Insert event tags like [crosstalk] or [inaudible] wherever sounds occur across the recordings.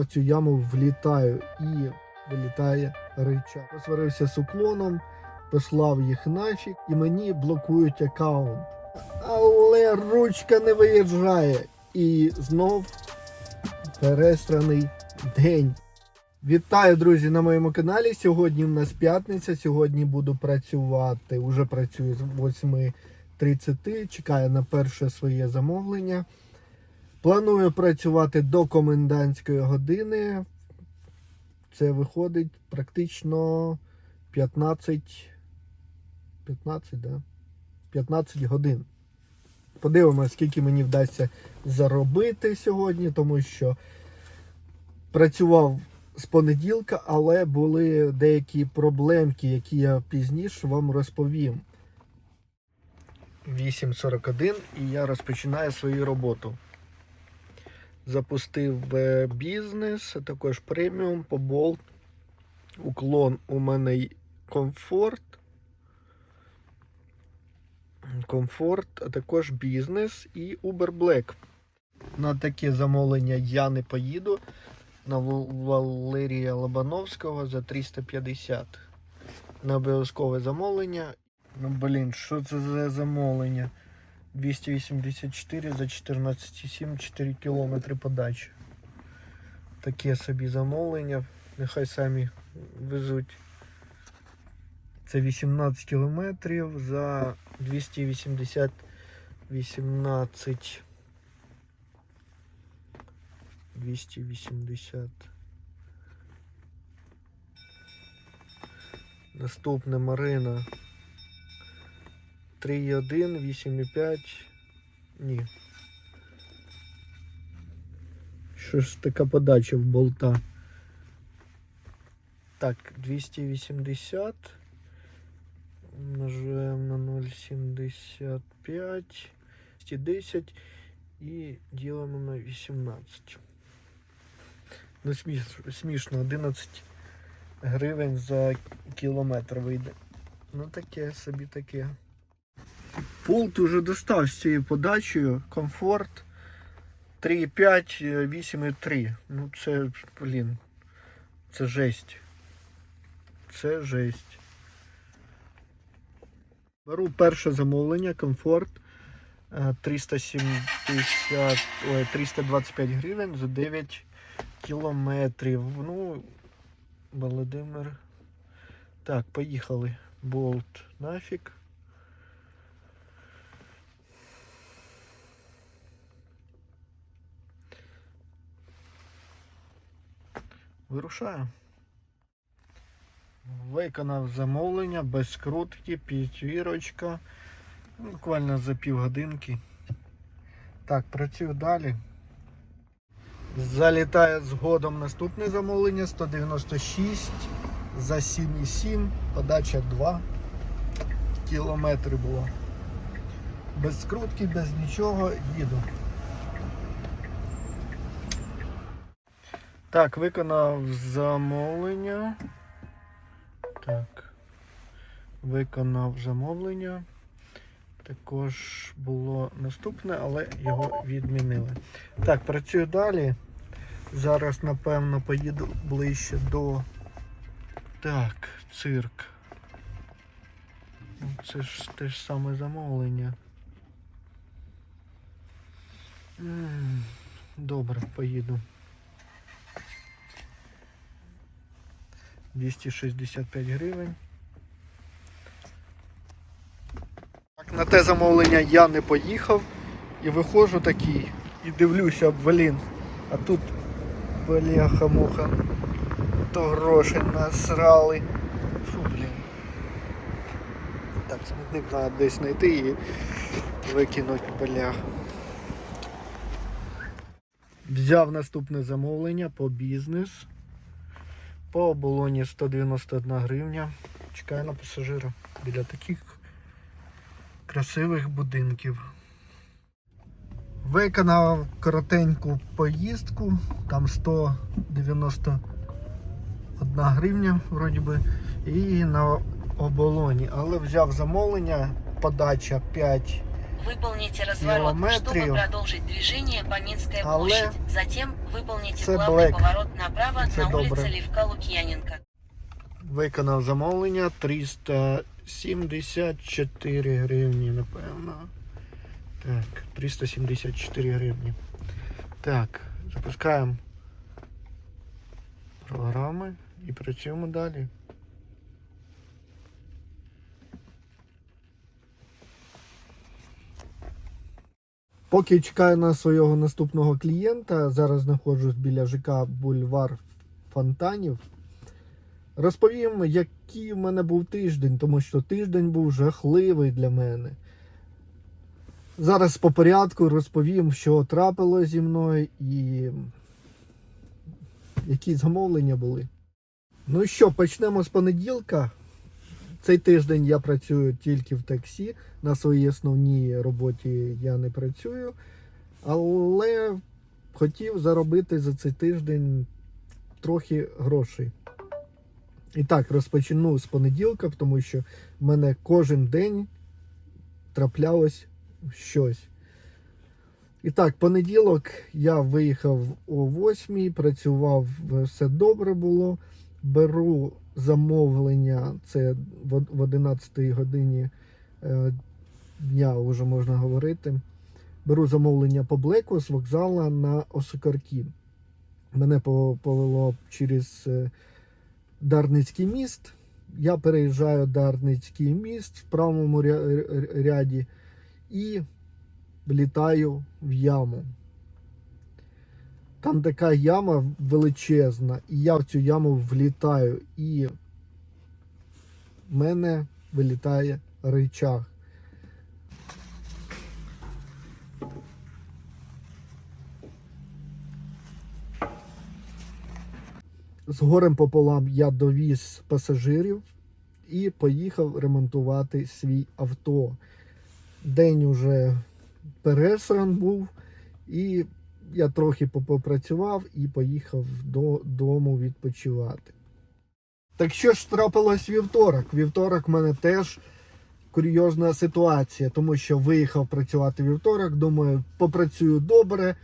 В цю яму влітаю і вилітає рича. Посварився з уклоном, послав їх нафіг, і мені блокують аккаунт. Але ручка не виїжджає. І знов перестраний день. Вітаю, друзі, на моєму каналі. Сьогодні в нас п'ятниця. Сьогодні буду працювати. Уже працюю з 8.30. Чекаю на перше своє замовлення. Планую працювати до комендантської години. Це виходить практично 15, 15, да? 15 годин. Подивимося, скільки мені вдасться заробити сьогодні, тому що працював з понеділка, але були деякі проблемки, які я пізніше вам розповім. 8.41 і я розпочинаю свою роботу. Запустив е, бізнес, також преміум по болт. Уклон у мене комфорт. Комфорт, а також бізнес і Uber Black. На таке замовлення я не поїду. На Валерія Лобановського за 350. На обов'язкове замовлення. Ну блін, що це за замовлення? 284 за 14,7 4 кілометри подачі. Таке собі замовлення. Нехай самі везуть. Це 18 кілометрів за 280 18 280 Наступне Марина 3,1, 8,5. Ні. Що ж така подача в болта? Так, 280. Множаємо на 0,75. 210 і ділимо на 18. Ну, смішно, 11 гривень за кілометр вийде. Ну таке собі таке. Пулт уже достав з цією подачею. Комфорт 3,5, е, 8,3. Ну це, блін, це жесть. Це жесть. Беру перше замовлення, комфорт. е, 370, ой, 325 гривень за 9 кілометрів. Ну, Володимир. Так, поїхали. Болт нафіг. Вирушаю. Виконав замовлення без скрутки, п'ятірочка. Буквально за півгодинки. Так, працюю далі. Залітає згодом наступне замовлення 196 за 7,7, подача 2 кілометри було. Без скрутки, без нічого їду. Так, виконав замовлення. Так. Виконав замовлення. Також було наступне, але його відмінили. Так, працюю далі. Зараз, напевно, поїду ближче до. Так, цирк. Ну, Це ж те ж саме замовлення. Добре, поїду. 265 гривень. Так, на те замовлення я не поїхав і виходжу такий і дивлюся, блін, а тут бляха-муха, то гроші насрали. Фу, блін. Так, смітник треба десь знайти і викинути блях. Взяв наступне замовлення по бізнес. По оболоні 191 гривня. Чекаю на пасажира біля таких красивих будинків. Виконав коротеньку поїздку, там 191 гривня, вроді би, і на оболоні. Але взяв замовлення, подача 5 выполните разворот, Километрів. чтобы продолжить движение по Минская Але площадь. Затем выполните це главный Блек. поворот направо Це на добре. улице Левка Лукьяненко. Виконав замовлення 374 гривні, напевно. Так, 374 гривні. Так, запускаємо програми і працюємо далі. Поки чекаю на свого наступного клієнта, зараз знаходжусь біля ЖК Бульвар Фонтанів. Розповім, який в мене був тиждень, тому що тиждень був жахливий для мене. Зараз по порядку розповім, що трапило зі мною і які замовлення були. Ну що, почнемо з понеділка. Цей тиждень я працюю тільки в таксі. На своїй основній роботі я не працюю. Але хотів заробити за цей тиждень трохи грошей. І так, розпочну з понеділка, тому що в мене кожен день траплялось щось. І так, понеділок я виїхав о 8, працював, все добре було. Беру замовлення, це в в 11 годині е, дня вже можна говорити. Беру замовлення по блеку з вокзала на Осокарки. Мене повело через е, Дарницький міст. Я переїжджаю Дарницький міст в правому ря- ря- ряді і влітаю в яму. Там така яма величезна, і я в цю яму влітаю, і в мене вилітає ричаг. З горем пополам я довіз пасажирів і поїхав ремонтувати свій авто. День уже пересран був, і я трохи попрацював і поїхав додому відпочивати. Так що ж трапилось вівторок? Вівторок в мене теж курйозна ситуація, тому що виїхав працювати вівторок, думаю, попрацюю добре.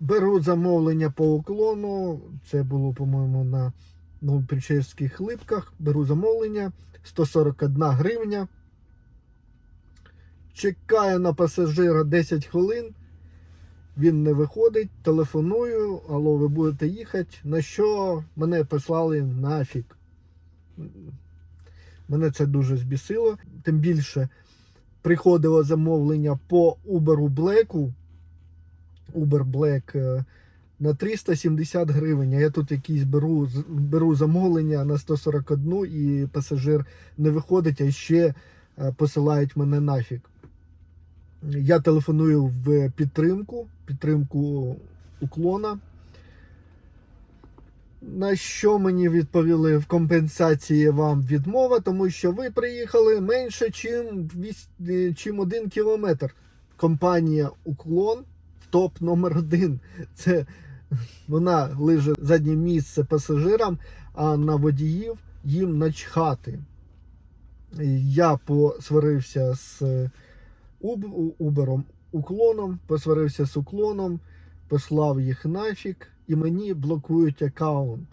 Беру замовлення по уклону. Це було, по-моєму, на Новопечерських липках. Беру замовлення 141 гривня. Чекаю на пасажира 10 хвилин. Він не виходить, телефоную, алло, ви будете їхати. На що мене послали нафіг. Мене це дуже збісило. Тим більше приходило замовлення по Uber Black. Uber Black е, на 370 гривень. А я тут якийсь беру, беру замовлення на 141 і пасажир не виходить, а ще е, посилають мене нафіг. Я телефоную в підтримку, підтримку уклона. На що мені відповіли в компенсації вам відмова, тому що ви приїхали менше, чим, чим один кілометр. Компанія Уклон топ номер один. Це вона лиже заднє місце пасажирам, а на водіїв їм начхати. Я посварився з Убером уклоном, посварився з уклоном, послав їх нафіг, і мені блокують аккаунт.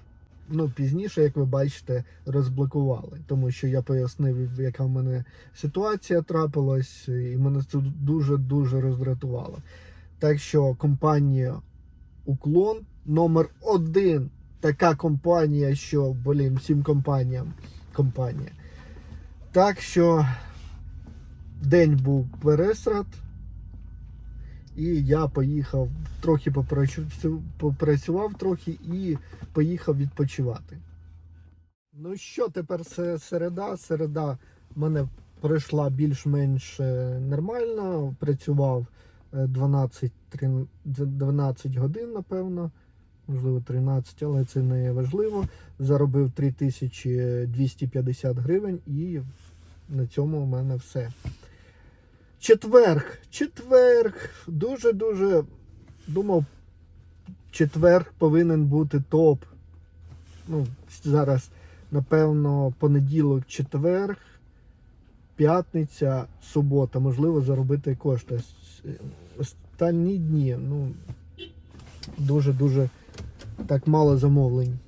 Ну, пізніше, як ви бачите, розблокували, тому що я пояснив, яка в мене ситуація трапилась, і мене це дуже-дуже роздратувало. Так що компанія Уклон номер один. Така компанія, що, блін, всім компаніям компанія. Так що день був пересрад. І я поїхав, трохи попрацював трохи і поїхав відпочивати. Ну що, тепер середа. Середа в мене пройшла більш-менш е, нормально. Працював е, 12, 12 годин, напевно. Можливо, 13, але це не важливо. Заробив 3250 гривень і на цьому у мене все. Четверг. Четверг. Дуже-дуже думав, четверг повинен бути топ. Ну, зараз, напевно, понеділок, четверг. п'ятниця, субота, можливо, заробити кошти. Останні дні, ну, дуже-дуже так мало замовлень.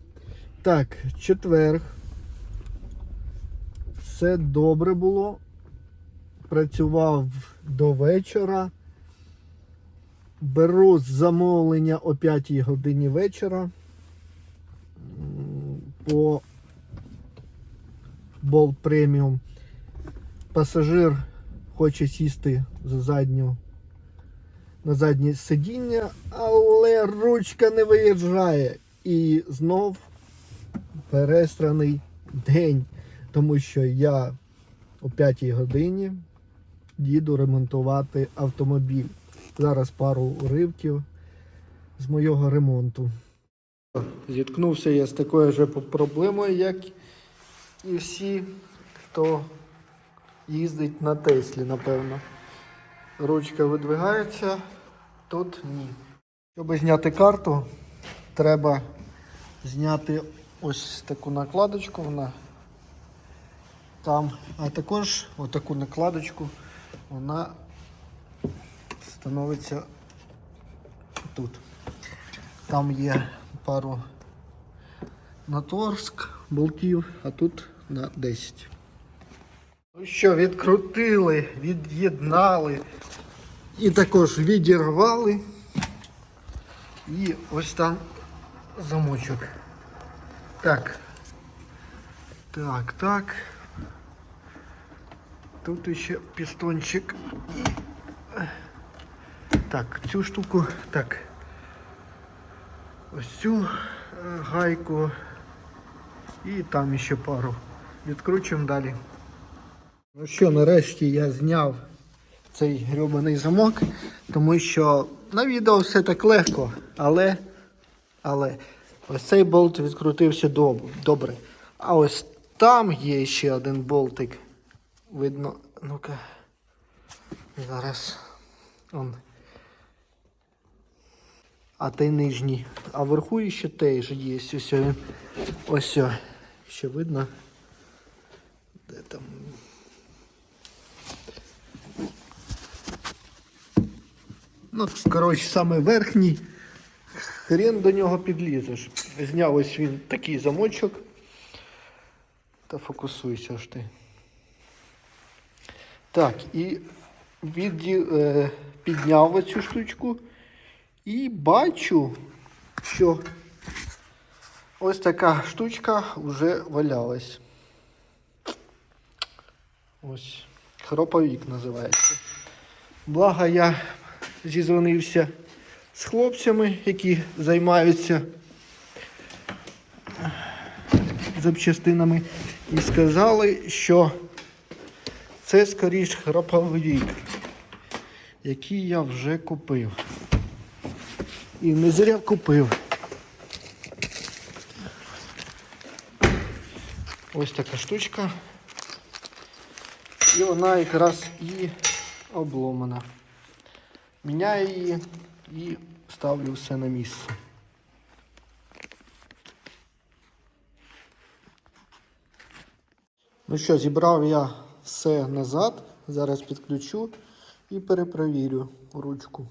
Так, четверг. Все добре було. Працював до вечора. Беру замовлення о 5 годині вечора. По Бол преміум. Пасажир хоче сісти за задню на заднє сидіння, але ручка не виїжджає. І знов перестраний день, тому що я о 5 годині їду ремонтувати автомобіль. Зараз пару уривків з моєго ремонту. Зіткнувся я з такою ж проблемою, як і всі, хто їздить на Теслі, напевно. Ручка видвигається, тут ні. Щоб зняти карту, треба зняти ось таку накладочку. Вона там, а також отаку накладочку вона становиться тут. Там є пару на торск болтів, а тут на 10. Ну що, відкрутили, від'єднали і також відірвали. І ось там замочок. Так. Так, так. Тут ще пістончик. І... Так, цю штуку. Так. Ось цю е, гайку. І там ще пару. Відкручуємо далі. Ну що, нарешті я зняв цей грьобаний замок, тому що на відео все так легко, але, але ось цей болт відкрутився добре. А ось там є ще один болтик. Видно, ну-ка. Зараз. Он. А той нижній. А вверху ще же є. Ось він. Ось. Ще видно. Де там? Ну, коротше, саме верхній. Хрен до нього підлізеш. Зняв ось він такий замочок. Та фокусуйся ж ти. Так, і від, е, підняв оцю штучку і бачу, що ось така штучка вже валялась. Ось, хроповік називається. Благо я зізвонився з хлопцями, які займаються запчастинами, і сказали, що це скоріш храповик, який я вже купив. І не зря купив. Ось така штучка. І вона якраз і обломана. Міняю її і ставлю все на місце. Ну що, зібрав я все назад. Зараз підключу і перепровірю ручку.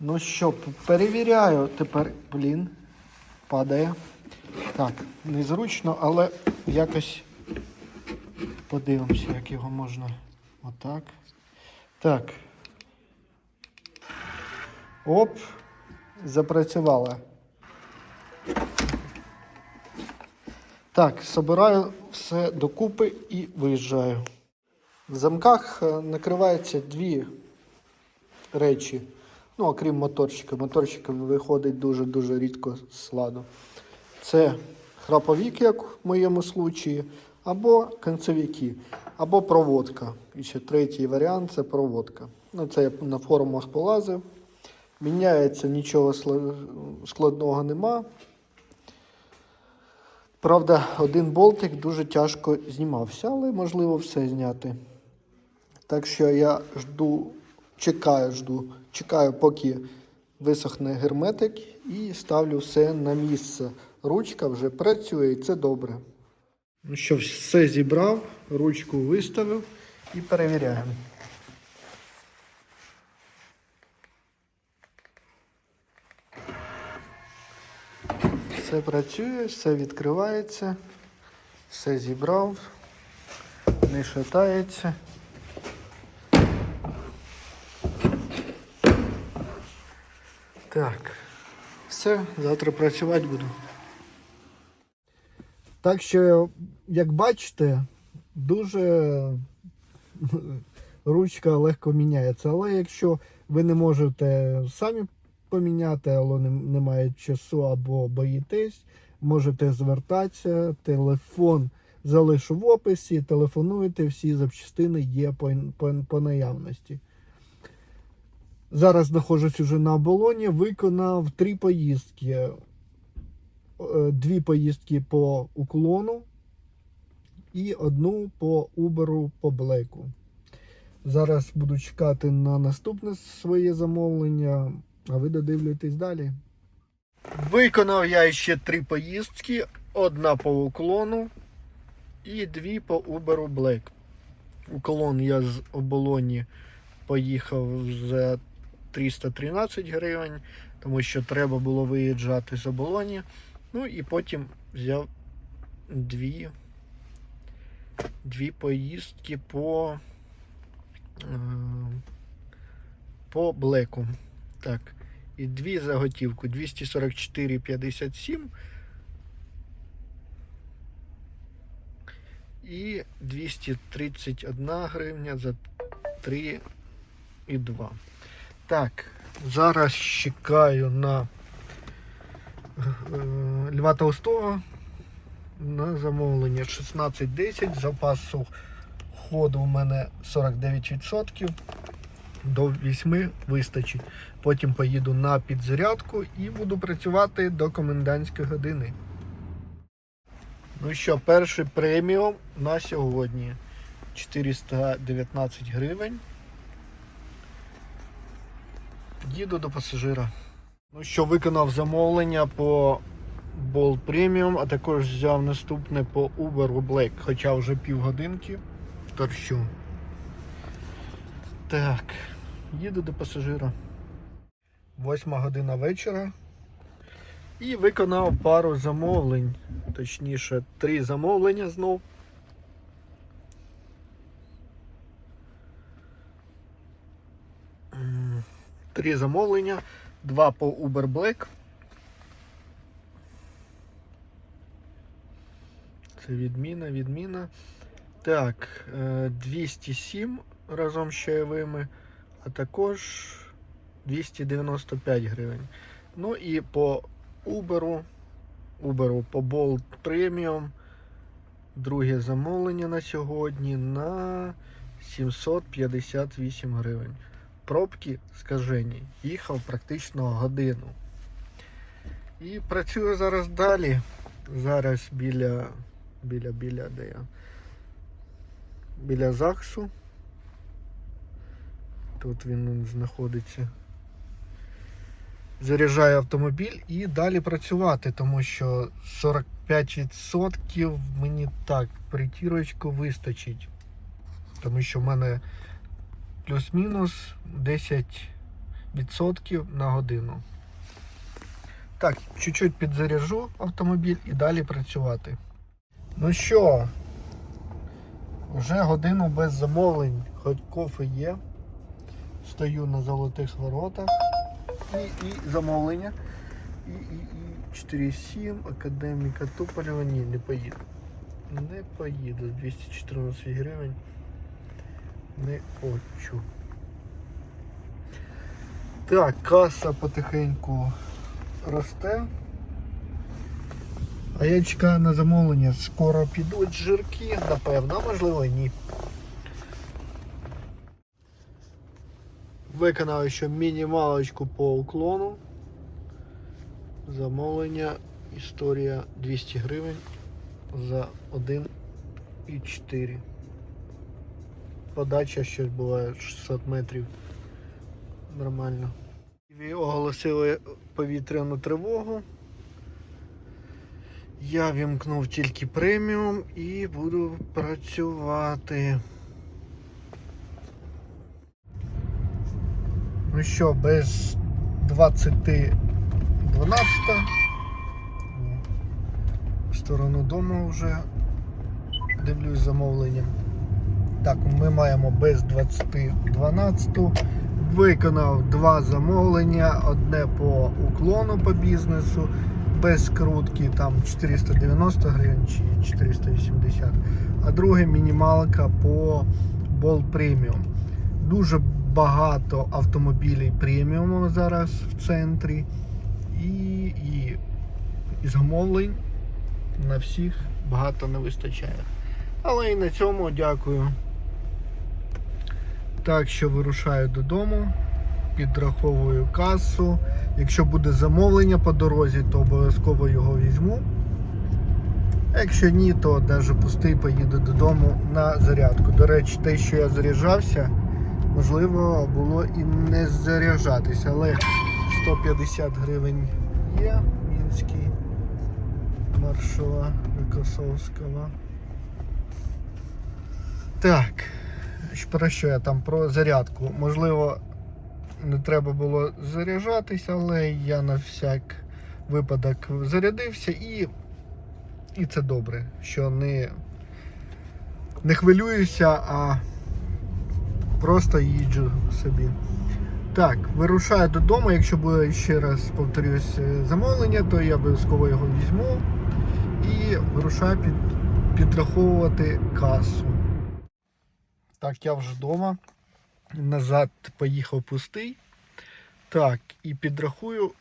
Ну що, перевіряю тепер, блін, падає. Так, незручно, але якось подивимося, як його можна. Отак. Так. Оп, запрацювала. Так, собираю все докупи і виїжджаю. В замках е, накриваються дві речі. Ну, окрім моторчика. Моторчика виходить дуже-дуже рідко з ладу. Це храповік, як в моєму случаї, або концевики, або проводка. І ще третій варіант це проводка. Ну, це я на форумах полазив. Міняється нічого складного нема. Правда, один болтик дуже тяжко знімався, але можливо все зняти. Так що я жду, чекаю, жду, чекаю, поки висохне герметик і ставлю все на місце. Ручка вже працює і це добре. Ну що, все зібрав, ручку виставив і перевіряємо. Все працює, все відкривається, все зібрав, не шатається. Так, все, завтра працювати буду. Так що, як бачите, дуже ручка легко міняється. Але якщо ви не можете самі поміняти, але немає часу або боїтесь, можете звертатися. Телефон залишу в описі, телефонуйте, всі запчастини є по, по, по наявності. Зараз знаходжусь уже на оболоні, виконав три поїздки. Е, Дві поїздки по уклону і одну по Uber по Блеку. Зараз буду чекати на наступне своє замовлення, а ви додивлюєтесь далі. Виконав я ще три поїздки: одна по уклону і дві по Uber Black. Уклон я з оболоні поїхав за 313 гривень, тому що треба було виїжджати з оболоні. Ну і потім взяв дві, дві поїздки по, е, по блеку. Так. І дві заготівку 244,57 і 231 гривня за 3 і 2. Так, зараз чекаю на е, Льва Толстого на замовлення 16.10. Запасу ходу у мене 49%. До 8 вистачить. Потім поїду на підзарядку і буду працювати до комендантської години. Ну що, перший преміум на сьогодні 419 гривень. Їду до пасажира. Ну що, виконав замовлення по Bolt Premium, а також взяв наступне по Uber Black, хоча вже півгодинки торчу. Так, їду до пасажира. Восьма година вечора. І виконав пару замовлень. Точніше, три замовлення знов. Три замовлення, два по Uber Black. Це відміна, відміна. Так, е, 207 разом з чайовими, а також 295 гривень. Ну і по Uber, Uber по Bolt Premium. Друге замовлення на сьогодні на 758 гривень. Пробки скажені. Їхав практично годину. І працюю зараз далі. Зараз біля біля біля де я? Біля ЗАГСу. Тут він знаходиться. Заряджаю автомобіль і далі працювати, тому що 45% мені так притірочку вистачить. Тому що в мене плюс-мінус 10% на годину. Так, чуть-чуть підзаряжу автомобіль і далі працювати. Ну що, вже годину без замовлень, хоч кофе є. Стою на золотих воротах. І, і замовлення. І, і, і 4,7, академіка Туполєва. Ні, не поїду. Не поїду. 214 гривень. Не хочу. Так, каса потихеньку росте. А я чекаю на замовлення. Скоро підуть жирки, напевно, можливо ні. Виконав ще мінімалочку по уклону. Замовлення. Історія 200 гривень за 1,4. Подача щось буває 600 метрів. Нормально. Оголосили повітряну тривогу. Я вімкнув тільки преміум і буду працювати. Ну що, без 20 12 в сторону дому вже дивлюсь замовленням. Так, ми маємо без 20 12 Виконав два замовлення, одне по уклону по бізнесу, без крутки там 490 гривень чи 480, а друге мінімалка по Бол Premium. Дуже багато автомобілів преміуму зараз в центрі. І, і, і замовлень на всіх багато не вистачає. Але і на цьому дякую. Так що вирушаю додому, підраховую касу. Якщо буде замовлення по дорозі, то обов'язково його візьму. Якщо ні, то навіть пустий поїду додому на зарядку. До речі, те, що я заряджався, можливо, було і не заряджатися, але 150 гривень є мінський маршала Рокосовського. Так. Про що я там? Про зарядку. Можливо, не треба було заряджатися, але я на всяк випадок зарядився і, і це добре, що не, не хвилююся, а просто їжджу собі. Так, вирушаю додому. Якщо буде ще раз повторюсь е, замовлення, то я обов'язково його візьму і вирушаю під, підраховувати касу. Так, я вже вдома. Назад поїхав пустий. Так, і підрахую,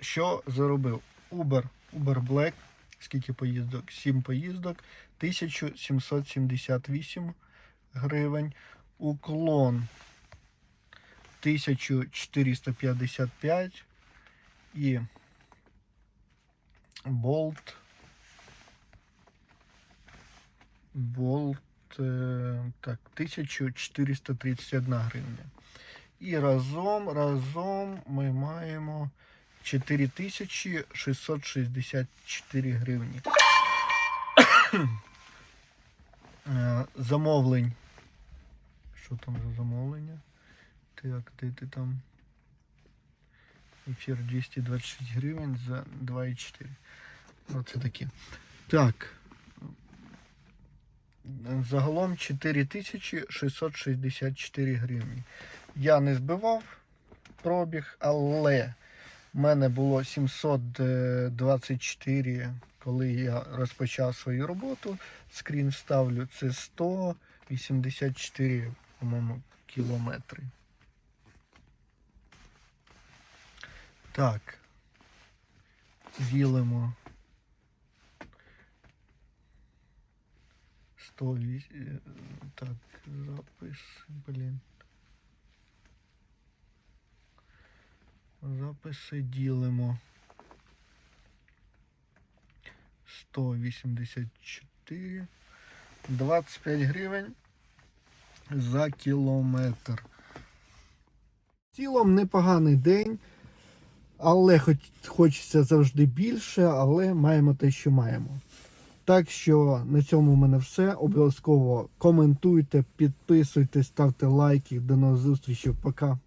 що заробив. Uber, Uber Black. Скільки поїздок? 7 поїздок. 1778 гривень. Уклон 1455 і Болт. Болт е, так, 1431 гривня. І разом, разом ми маємо 4664 гривні. [coughs] Е, Замовлень. Що там за замовлення? Так, де ти там? Ефір 226 гривень за 2,4. Оце такі. Так. Загалом 4664 гривні. Я не збивав пробіг, але в мене було 724, коли я розпочав свою роботу. Скрін вставлю, це 184, по-моєму, кілометри. Так. Ділимо 108. е, Так, запис, блін. Записи ділимо. 184. 25 гривень за кілометр. В цілому непоганий день, але хоч, хочеться завжди більше, але маємо те, що маємо. Так що на цьому в мене все. Обов'язково коментуйте, підписуйтесь, ставте лайки. До нових зустрічей. Пока.